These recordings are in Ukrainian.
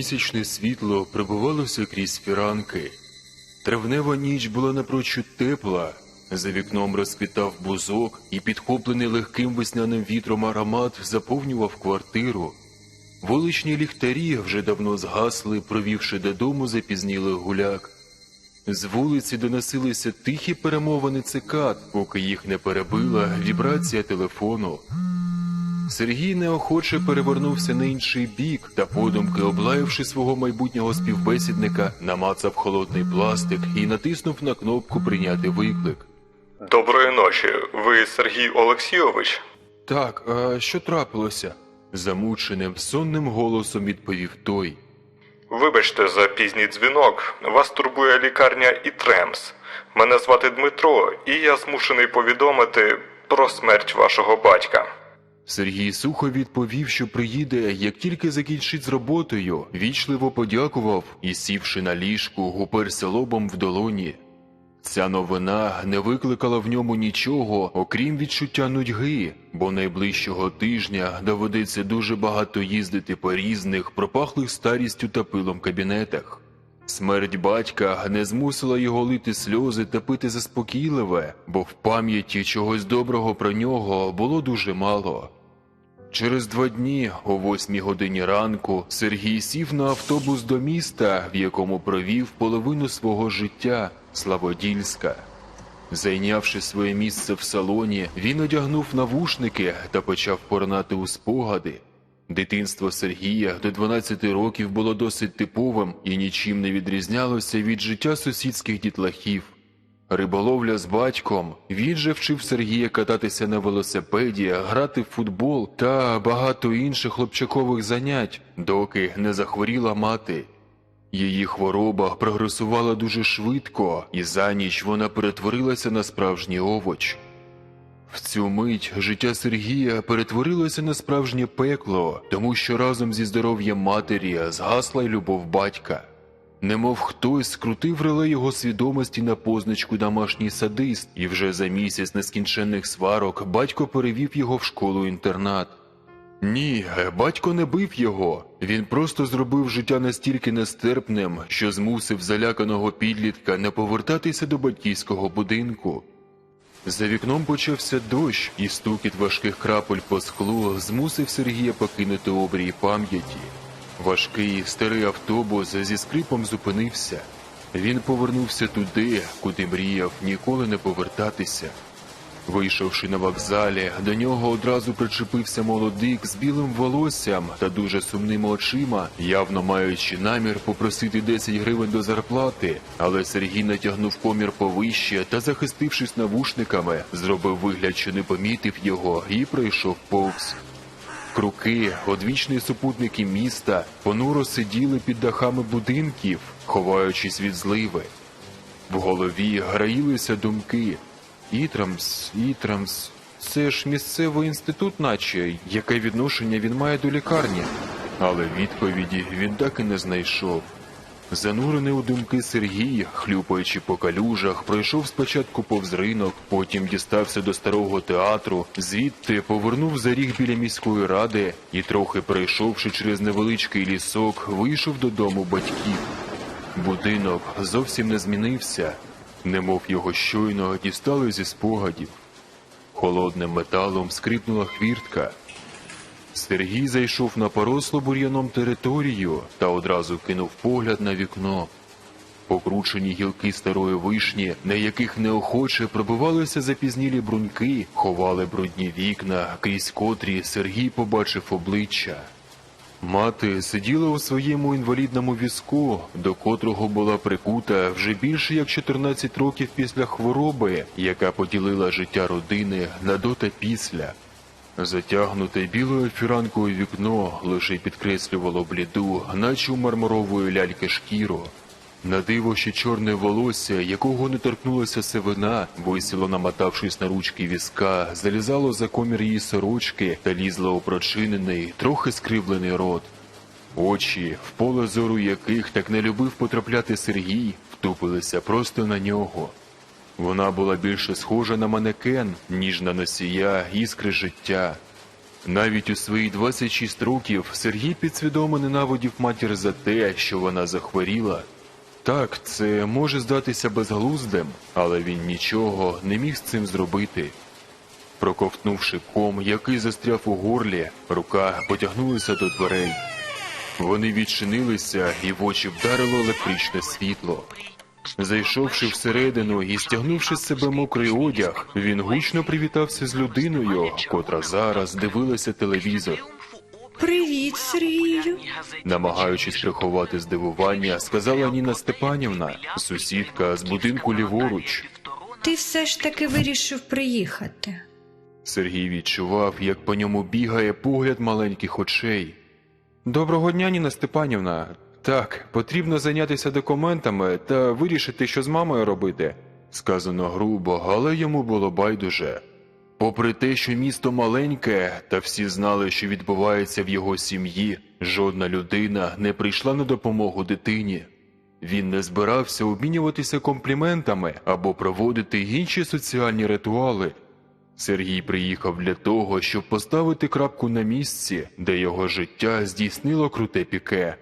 Місячне світло прибувалося крізь фіранки. Травнева ніч була напрочуд тепла. За вікном розквітав бузок, і підхоплений легким весняним вітром аромат заповнював квартиру. Вуличні ліхтарі вже давно згасли, провівши додому запізнілих гуляк. З вулиці доносилися тихі перемовини цикад, поки їх не перебила вібрація телефону. Сергій неохоче перевернувся на інший бік та подумки, облаявши свого майбутнього співбесідника, намацав холодний пластик і натиснув на кнопку прийняти виклик. Доброї ночі. Ви Сергій Олексійович? Так, а що трапилося? Замученим, сонним голосом відповів той. Вибачте за пізній дзвінок. Вас турбує лікарня і Тремс. Мене звати Дмитро, і я змушений повідомити про смерть вашого батька. Сергій сухо відповів, що приїде, як тільки закінчить з роботою, вічливо подякував і, сівши на ліжку, уперся лобом в долоні. Ця новина не викликала в ньому нічого, окрім відчуття нудьги, бо найближчого тижня доведеться дуже багато їздити по різних, пропахлих старістю та пилом кабінетах. Смерть батька не змусила його лити сльози та пити заспокійливе, бо в пам'яті чогось доброго про нього було дуже мало. Через два дні, о восьмій годині ранку, Сергій сів на автобус до міста, в якому провів половину свого життя Славодільська. Зайнявши своє місце в салоні, він одягнув навушники та почав порнати у спогади. Дитинство Сергія до 12 років було досить типовим і нічим не відрізнялося від життя сусідських дітлахів. Риболовля з батьком, він же вчив Сергія кататися на велосипеді, грати в футбол та багато інших хлопчакових занять, доки не захворіла мати. Її хвороба прогресувала дуже швидко, і за ніч вона перетворилася на справжній овоч. В цю мить життя Сергія перетворилося на справжнє пекло, тому що разом зі здоров'ям матері згасла й любов батька. Немов хтось скрутив реле його свідомості на позначку домашній садист, і вже за місяць нескінченних сварок батько перевів його в школу-інтернат. Ні, батько не бив його. Він просто зробив життя настільки нестерпним, що змусив заляканого підлітка не повертатися до батьківського будинку. За вікном почався дощ, і стукіт важких крапель по склу змусив Сергія покинути обрій пам'яті. Важкий старий автобус зі скрипом зупинився. Він повернувся туди, куди мріяв ніколи не повертатися. Вийшовши на вокзалі, до нього одразу причепився молодик з білим волоссям та дуже сумними очима, явно маючи намір попросити 10 гривень до зарплати, але Сергій натягнув комір повище та, захистившись навушниками, зробив вигляд, що не помітив його, і пройшов повз. Круки, одвічні супутники міста, понуро сиділи під дахами будинків, ховаючись від зливи. В голові граїлися думки. Ітрамс, Ітрамс, це ж місцевий інститут, наче яке відношення він має до лікарні. Але відповіді він так і не знайшов. Занурений у думки Сергій, хлюпаючи по калюжах, пройшов спочатку повз ринок, потім дістався до старого театру, звідти повернув за ріг біля міської ради і, трохи пройшовши через невеличкий лісок, вийшов додому батьків. Будинок зовсім не змінився, немов його щойно дістали зі спогадів. Холодним металом скрипнула хвіртка. Сергій зайшов на порослу бур'яном територію та одразу кинув погляд на вікно. Покручені гілки старої вишні, на яких неохоче пробивалися запізнілі бруньки, ховали брудні вікна, крізь котрі Сергій побачив обличчя. Мати сиділа у своєму інвалідному візку, до котрого була прикута вже більше як 14 років після хвороби, яка поділила життя родини на до та після. Затягнуте білою фіранкою вікно лише підкреслювало бліду, наче у мармурової ляльки шкіру. На диво ще чорне волосся, якого не торкнулася сивина, висіло, намотавшись на ручки візка, залізало за комір її сорочки та лізло у прочинений, трохи скривлений рот. Очі, в поле зору яких так не любив потрапляти Сергій, втупилися просто на нього. Вона була більше схожа на манекен, ніж на носія іскри життя. Навіть у свої 26 років Сергій підсвідомо ненавидів матір за те, що вона захворіла. Так, це може здатися безглуздим, але він нічого не міг з цим зробити. Проковтнувши ком, який застряв у горлі, рука потягнулася до дверей. Вони відчинилися, і в очі вдарило електричне світло. Зайшовши всередину і стягнувши з себе мокрий одяг, він гучно привітався з людиною, котра зараз дивилася телевізор. Привіт, Сергію. Намагаючись приховати здивування, сказала Ніна Степанівна, сусідка з будинку ліворуч. Ти все ж таки вирішив приїхати. Сергій відчував, як по ньому бігає погляд маленьких очей. Доброго дня, Ніна Степанівна. Так, потрібно зайнятися документами та вирішити, що з мамою робити. Сказано грубо, але йому було байдуже. Попри те, що місто маленьке, та всі знали, що відбувається в його сім'ї, жодна людина не прийшла на допомогу дитині. Він не збирався обмінюватися компліментами або проводити інші соціальні ритуали. Сергій приїхав для того, щоб поставити крапку на місці, де його життя здійснило круте піке.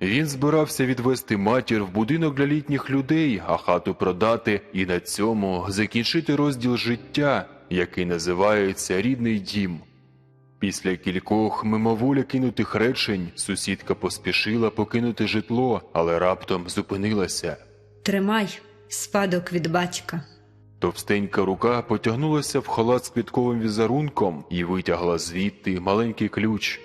Він збирався відвести матір в будинок для літніх людей, а хату продати і на цьому закінчити розділ життя, який називається рідний дім. Після кількох мимоволі кинутих речень сусідка поспішила покинути житло, але раптом зупинилася. Тримай спадок від батька. Товстенька рука потягнулася в халат з квітковим візерунком і витягла звідти маленький ключ.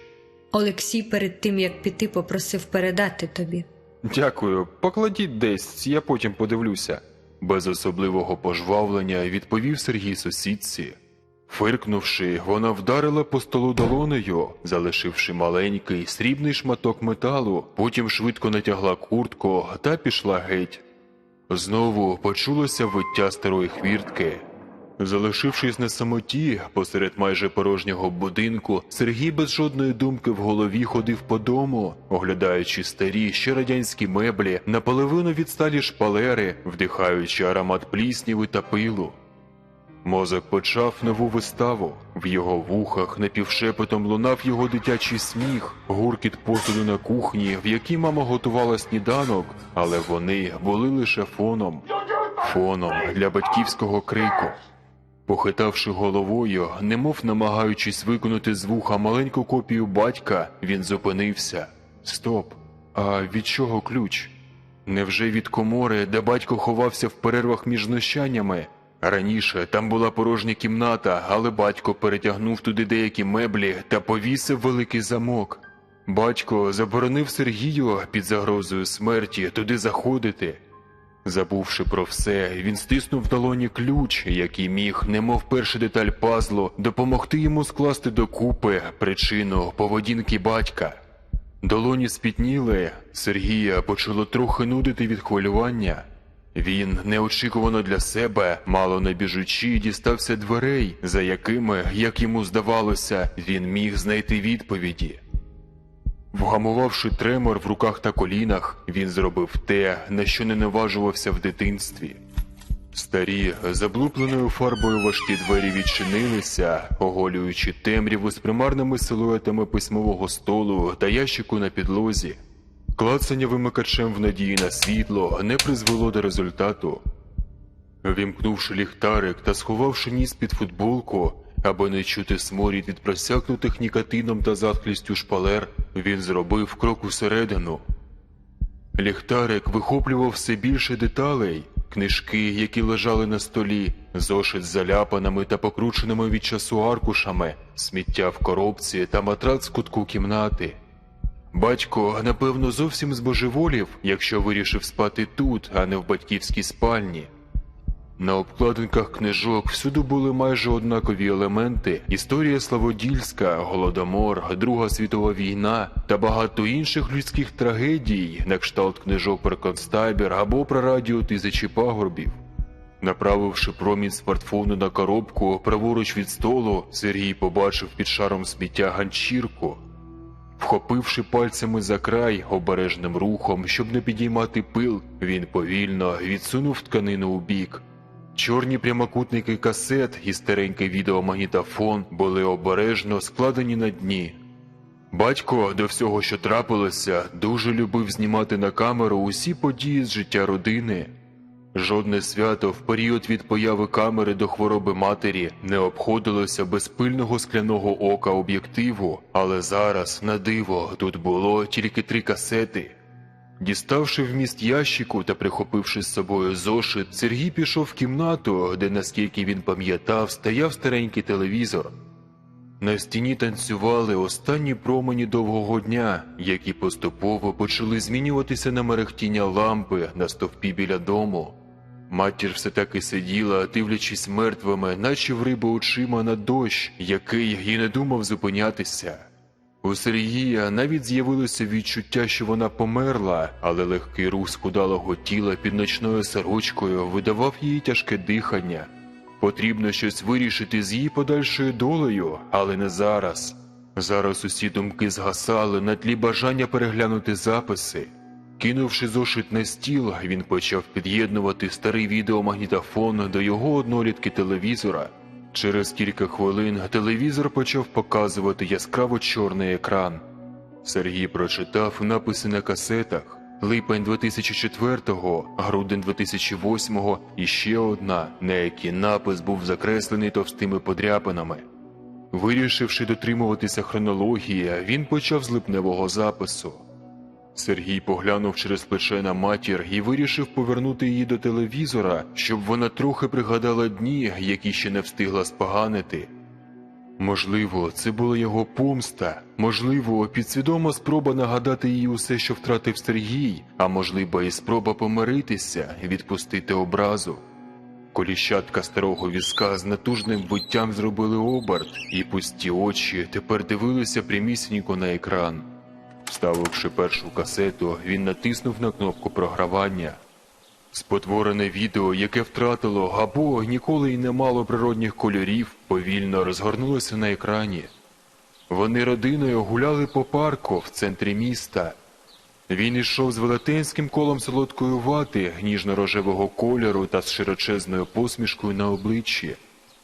Олексій перед тим як піти попросив передати тобі. Дякую, покладіть десь, я потім подивлюся. Без особливого пожвавлення відповів Сергій сусідці. Фиркнувши, вона вдарила по столу долонею, залишивши маленький срібний шматок металу, потім швидко натягла куртку та пішла геть. Знову почулося виття старої хвіртки. Залишившись на самоті, посеред майже порожнього будинку, Сергій без жодної думки в голові ходив по дому, оглядаючи старі ще радянські меблі, наполовину відсталі шпалери, вдихаючи аромат плісніви та пилу. Мозок почав нову виставу. В його вухах напівшепотом лунав його дитячий сміх, гуркіт посуду на кухні, в якій мама готувала сніданок, але вони були лише фоном, фоном для батьківського крику. Похитавши головою, немов намагаючись виконати з вуха маленьку копію батька, він зупинився. Стоп. А від чого ключ? Невже від комори, де батько ховався в перервах між знущаннями? Раніше там була порожня кімната, але батько перетягнув туди деякі меблі та повісив великий замок. Батько заборонив Сергію під загрозою смерті туди заходити. Забувши про все, він стиснув в долоні ключ, який міг, немов перша деталь пазлу, допомогти йому скласти докупи причину поведінки батька. Долоні спітніли, Сергія почало трохи нудити від хвилювання. Він, неочікувано для себе, мало не біжучи, дістався дверей, за якими, як йому здавалося, він міг знайти відповіді. Вгамувавши тремор в руках та колінах, він зробив те, на що не наважувався в дитинстві. Старі, заблупленою фарбою важкі двері відчинилися, оголюючи темряву з примарними силуетами письмового столу та ящику на підлозі. Клацання вимикачем в надії на світло не призвело до результату. Вімкнувши ліхтарик та сховавши ніс під футболку, аби не чути сморід від просякнутих нікотином та затхлістю шпалер, він зробив крок усередину. Ліхтарик вихоплював все більше деталей, книжки, які лежали на столі, зошит з заляпаними та покрученими від часу аркушами, сміття в коробці та матрац в кутку кімнати. Батько, напевно, зовсім збожеволів, якщо вирішив спати тут, а не в батьківській спальні. На обкладинках книжок всюди були майже однакові елементи: історія Славодільська, Голодомор, Друга світова війна та багато інших людських трагедій, на кшталт книжок про концтабір або про радіо тисячі пагорбів. Направивши промінь смартфону на коробку праворуч від столу, Сергій побачив під шаром сміття ганчірку. Вхопивши пальцями за край обережним рухом, щоб не підіймати пил, він повільно відсунув тканину у бік. Чорні прямокутники касет і старенький відеомагнітофон були обережно складені на дні. Батько до всього, що трапилося, дуже любив знімати на камеру усі події з життя родини. Жодне свято в період від появи камери до хвороби матері не обходилося без пильного скляного ока об'єктиву, але зараз, на диво, тут було тільки три касети. Діставши вміст ящику та прихопивши з собою зошит, Сергій пішов в кімнату, де, наскільки він пам'ятав, стояв старенький телевізор. На стіні танцювали останні промені довгого дня, які поступово почали змінюватися на мерехтіння лампи на стовпі біля дому. Матір все таки сиділа, дивлячись мертвими, наче в риби очима на дощ, який і не думав зупинятися. У Сергія навіть з'явилося відчуття, що вона померла, але легкий рух скудалого тіла під ночною сорочкою видавав їй тяжке дихання. Потрібно щось вирішити з її подальшою долею, але не зараз. Зараз усі думки згасали на тлі бажання переглянути записи. Кинувши зошит на стіл, він почав під'єднувати старий відеомагнітофон до його однолітки телевізора. Через кілька хвилин телевізор почав показувати яскраво чорний екран. Сергій прочитав написи на касетах липень 2004-го, грудень 2008-го і ще одна, на якій напис був закреслений товстими подряпинами. Вирішивши дотримуватися хронології, він почав з липневого запису. Сергій поглянув через плече на матір і вирішив повернути її до телевізора, щоб вона трохи пригадала дні, які ще не встигла споганити. Можливо, це була його помста, можливо, підсвідома спроба нагадати їй усе, що втратив Сергій, а можливо, і спроба помиритися відпустити образу. Коліщатка старого візка з натужним буттям зробили оберт, і пусті очі тепер дивилися прямісінько на екран. Вставивши першу касету, він натиснув на кнопку програвання. Спотворене відео, яке втратило або ніколи й не мало природних кольорів, повільно розгорнулося на екрані. Вони родиною гуляли по парку в центрі міста. Він ішов з велетенським колом солодкої вати, ніжно-рожевого кольору та з широчезною посмішкою на обличчі.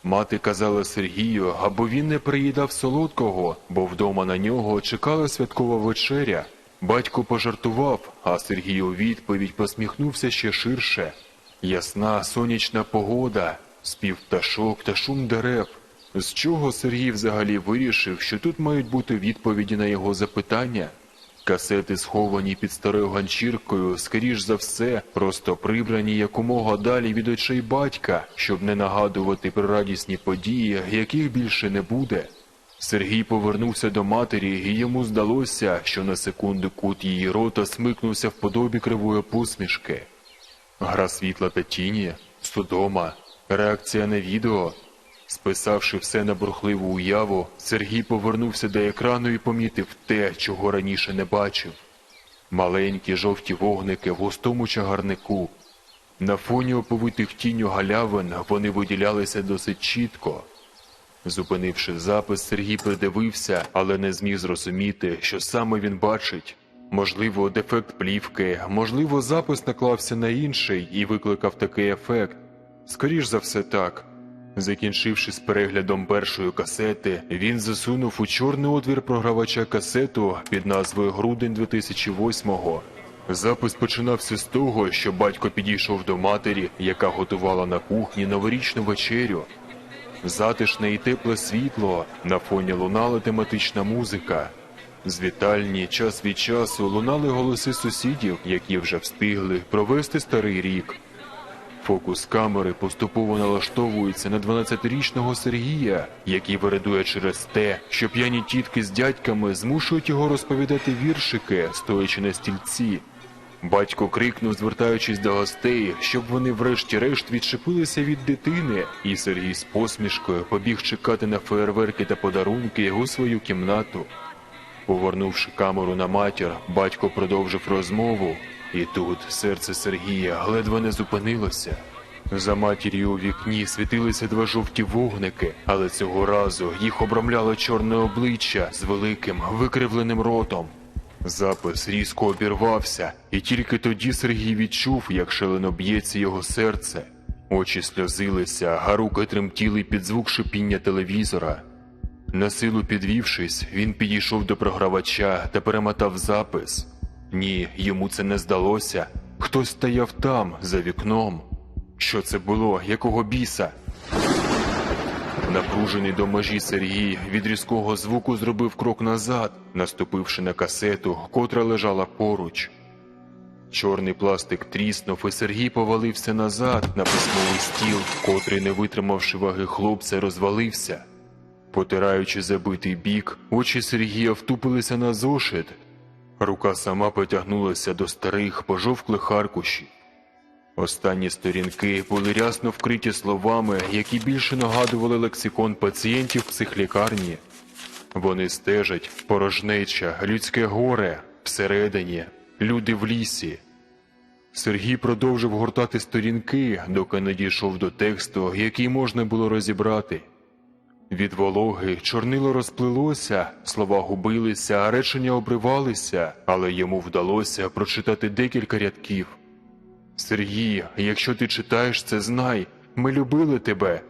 Мати казала Сергію, або він не приїдав солодкого, бо вдома на нього чекала святкова вечеря. Батько пожартував, а Сергій у відповідь посміхнувся ще ширше. Ясна сонячна погода, спів пташок та шум дерев. З чого Сергій взагалі вирішив, що тут мають бути відповіді на його запитання? Касети, сховані під старою ганчіркою, скоріш за все, просто прибрані якомога далі від очей батька, щоб не нагадувати про радісні події, яких більше не буде. Сергій повернувся до матері, і йому здалося, що на секунду кут її рота смикнувся в подобі кривої посмішки. Гра світла та тіні, судома, реакція на відео. Списавши все на бурхливу уяву, Сергій повернувся до екрану і помітив те, чого раніше не бачив. Маленькі жовті вогники в густому чагарнику. На фоні оповитих тінню галявин вони виділялися досить чітко. Зупинивши запис, Сергій придивився, але не зміг зрозуміти, що саме він бачить. Можливо, дефект плівки, можливо, запис наклався на інший і викликав такий ефект. Скоріш за все так. Закінчивши з переглядом першої касети, він засунув у чорний отвір програвача касету під назвою Грудень 2008-го. Запис починався з того, що батько підійшов до матері, яка готувала на кухні новорічну вечерю. Затишне і тепле світло, на фоні лунала тематична музика. З вітальні час від часу лунали голоси сусідів, які вже встигли провести старий рік. Фокус камери поступово налаштовується на 12-річного Сергія, який вередує через те, що п'яні тітки з дядьками змушують його розповідати віршики, стоячи на стільці. Батько крикнув, звертаючись до гостей, щоб вони врешті-решт відчепилися від дитини, і Сергій з посмішкою побіг чекати на феєрверки та подарунки у свою кімнату. Повернувши камеру на матір, батько продовжив розмову, і тут серце Сергія ледве не зупинилося. За матір'ю у вікні світилися два жовті вогники, але цього разу їх обрамляло чорне обличчя з великим викривленим ротом. Запис різко обірвався, і тільки тоді Сергій відчув, як шалено б'ється його серце. Очі сльозилися, а руки тремтіли під звук шипіння телевізора. На силу підвівшись, він підійшов до програвача та перемотав запис. Ні, йому це не здалося. Хтось стояв там, за вікном. Що це було? Якого біса? Напружений до межі Сергій від різкого звуку зробив крок назад, наступивши на касету, котра лежала поруч. Чорний пластик тріснув, і Сергій повалився назад на письмовий стіл, котрий, не витримавши ваги хлопця, розвалився. Потираючи забитий бік, очі Сергія втупилися на зошит. Рука сама потягнулася до старих пожовклих аркушів. Останні сторінки були рясно вкриті словами, які більше нагадували лексикон пацієнтів психлікарні. Вони стежать, порожнеча, людське горе, всередині, люди в лісі. Сергій продовжив гортати сторінки, доки не дійшов до тексту, який можна було розібрати. Від вологи чорнило розплилося, слова губилися, а речення обривалися, але йому вдалося прочитати декілька рядків. Сергій, якщо ти читаєш це, знай, ми любили тебе.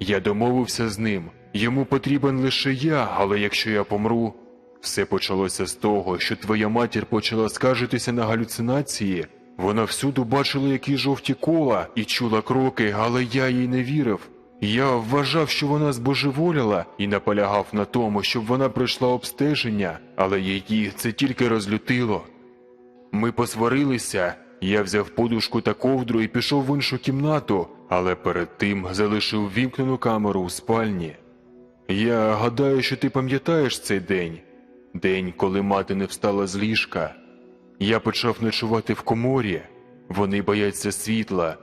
Я домовився з ним. Йому потрібен лише я, але якщо я помру. Все почалося з того, що твоя матір почала скаржитися на галюцинації. Вона всюди бачила які жовті кола і чула кроки, але я їй не вірив. Я вважав, що вона збожеволіла і наполягав на тому, щоб вона пройшла обстеження, але її це тільки розлютило. Ми посварилися. Я взяв подушку та ковдру і пішов в іншу кімнату, але перед тим залишив вімкнену камеру у спальні. Я гадаю, що ти пам'ятаєш цей день день, коли мати не встала з ліжка. Я почав ночувати в коморі. Вони бояться світла.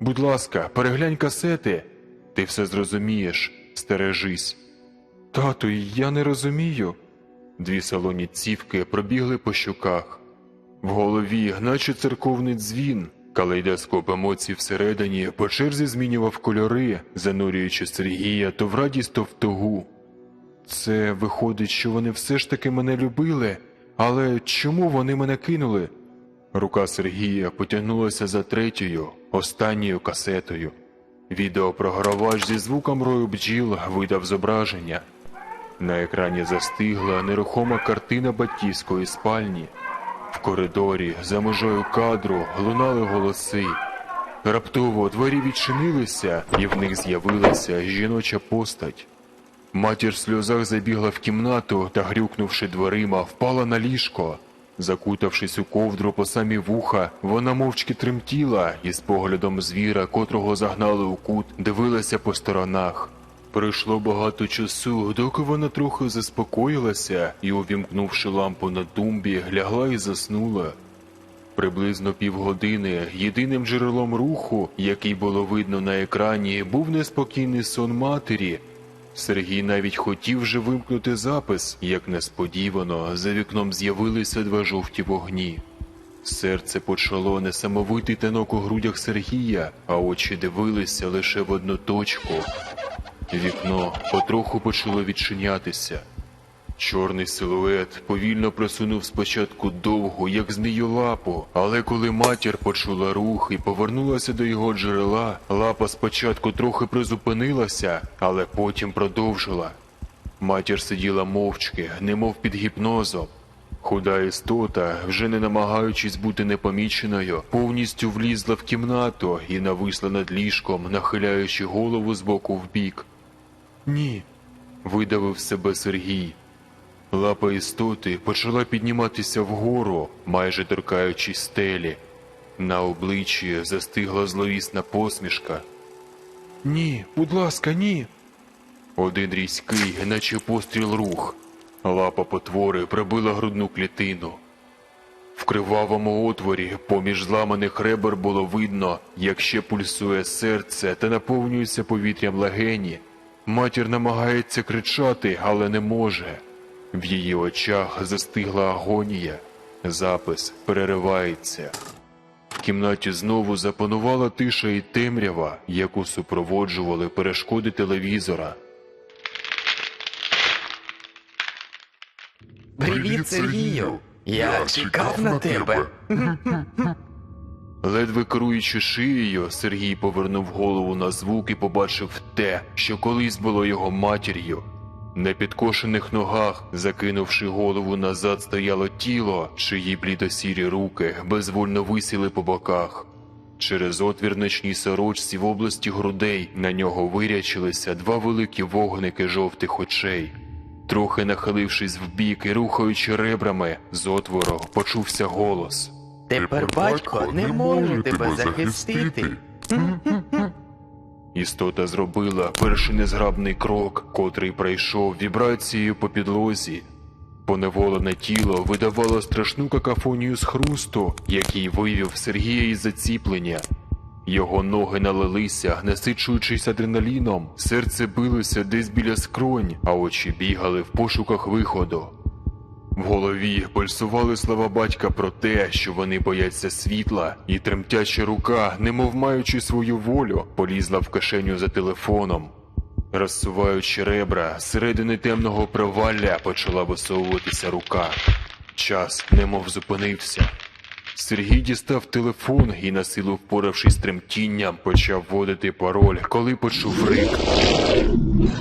Будь ласка, переглянь касети. Ти все зрозумієш, стережись. Тату, я не розумію. Дві солоні цівки пробігли по щуках. В голові, наче церковний дзвін, калейдоскоп емоцій всередині по черзі змінював кольори, занурюючи Сергія то в радість, то в тугу. Це виходить, що вони все ж таки мене любили, але чому вони мене кинули? Рука Сергія потягнулася за третьою, останньою касетою. Відеопрогравач зі звуком рою бджіл видав зображення. На екрані застигла нерухома картина батьківської спальні. В коридорі, за межою кадру, лунали голоси. Раптово двері відчинилися, і в них з'явилася жіноча постать. Матір в сльозах забігла в кімнату та, грюкнувши дверима, впала на ліжко. Закутавшись у ковдру по самі вуха, вона мовчки тремтіла і з поглядом звіра, котрого загнали у кут, дивилася по сторонах. Пройшло багато часу, доки вона трохи заспокоїлася і, увімкнувши лампу на тумбі, лягла і заснула. Приблизно півгодини єдиним джерелом руху, який було видно на екрані, був неспокійний сон матері. Сергій навіть хотів вже вимкнути запис, як несподівано за вікном з'явилися два жовті вогні. Серце почало несамовитий танок у грудях Сергія, а очі дивилися лише в одну точку. Вікно потроху почало відчинятися. Чорний силует повільно просунув спочатку довгу, як змію лапу, але коли матір почула рух і повернулася до його джерела, лапа спочатку трохи призупинилася, але потім продовжила. Матір сиділа мовчки, немов під гіпнозом. Худа істота, вже не намагаючись бути непоміченою, повністю влізла в кімнату і нависла над ліжком, нахиляючи голову з боку в бік. Ні, видавив себе Сергій. Лапа істоти почала підніматися вгору, майже торкаючись стелі. На обличчі застигла зловісна посмішка. Ні, будь ласка, ні. Один різкий, наче постріл рух. Лапа потвори прибила грудну клітину. В кривавому отворі поміж зламаних ребер було видно, як ще пульсує серце та наповнюється повітрям легені. Матір намагається кричати, але не може. В її очах застигла агонія. Запис переривається. В кімнаті знову запанувала тиша і темрява, яку супроводжували перешкоди телевізора. Привіт, Сергію! Я чекав на тебе. Ледве керуючи шиєю, Сергій повернув голову на звук і побачив те, що колись було його матір'ю. На підкошених ногах, закинувши голову назад, стояло тіло, чиї блідосірі руки безвольно висіли по боках. Через отвір ночній сорочці в області грудей на нього вирячилися два великі вогники жовтих очей. Трохи нахилившись вбік і рухаючи ребрами, з отвору почувся голос. Тепер батько не може тебе захистити. Істота зробила перший незграбний крок, котрий пройшов вібрацією по підлозі. Поневолене тіло видавало страшну какафонію з хрусту, який вивів Сергія із заціплення. Його ноги налилися, насичуючись адреналіном, серце билося десь біля скронь, а очі бігали в пошуках виходу. В голові пульсували слова батька про те, що вони бояться світла, і тремтяча рука, немов маючи свою волю, полізла в кишеню за телефоном. Розсуваючи ребра, середини темного провалля почала висовуватися рука. Час немов зупинився. Сергій дістав телефон і, на силу впоравшись з тремтінням, почав вводити пароль, коли почув рик.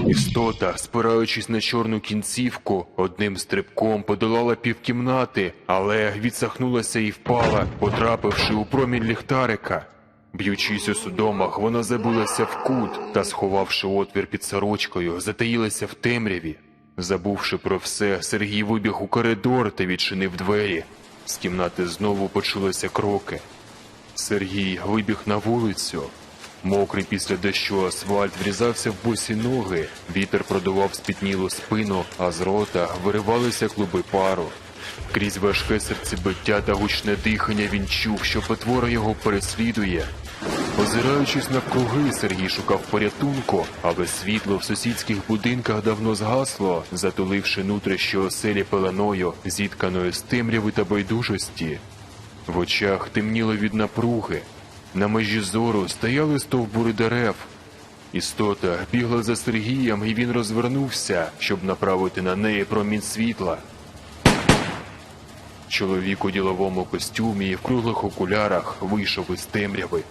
Істота, спираючись на чорну кінцівку, одним стрибком подолала півкімнати, але відсахнулася і впала, потрапивши у промінь ліхтарика. Б'ючись у судомах, вона забилася в кут та, сховавши отвір під сорочкою, затаїлася в темряві. Забувши про все, Сергій вибіг у коридор та відчинив двері. З кімнати знову почулися кроки. Сергій вибіг на вулицю. Мокрий після дощу асфальт врізався в босі ноги, вітер продував спітнілу спину, а з рота виривалися клуби пару. Крізь важке серцебиття та гучне дихання він чув, що потвора його переслідує. Озираючись навкруги, Сергій шукав порятунку, але світло в сусідських будинках давно згасло, затуливши нутрищі оселі пеленою, зітканою з темряви та байдужості. В очах темніло від напруги. На межі зору стояли стовбури дерев. Істота бігла за Сергієм, і він розвернувся, щоб направити на неї промінь світла. Чоловік у діловому костюмі і в круглих окулярах вийшов із темряви.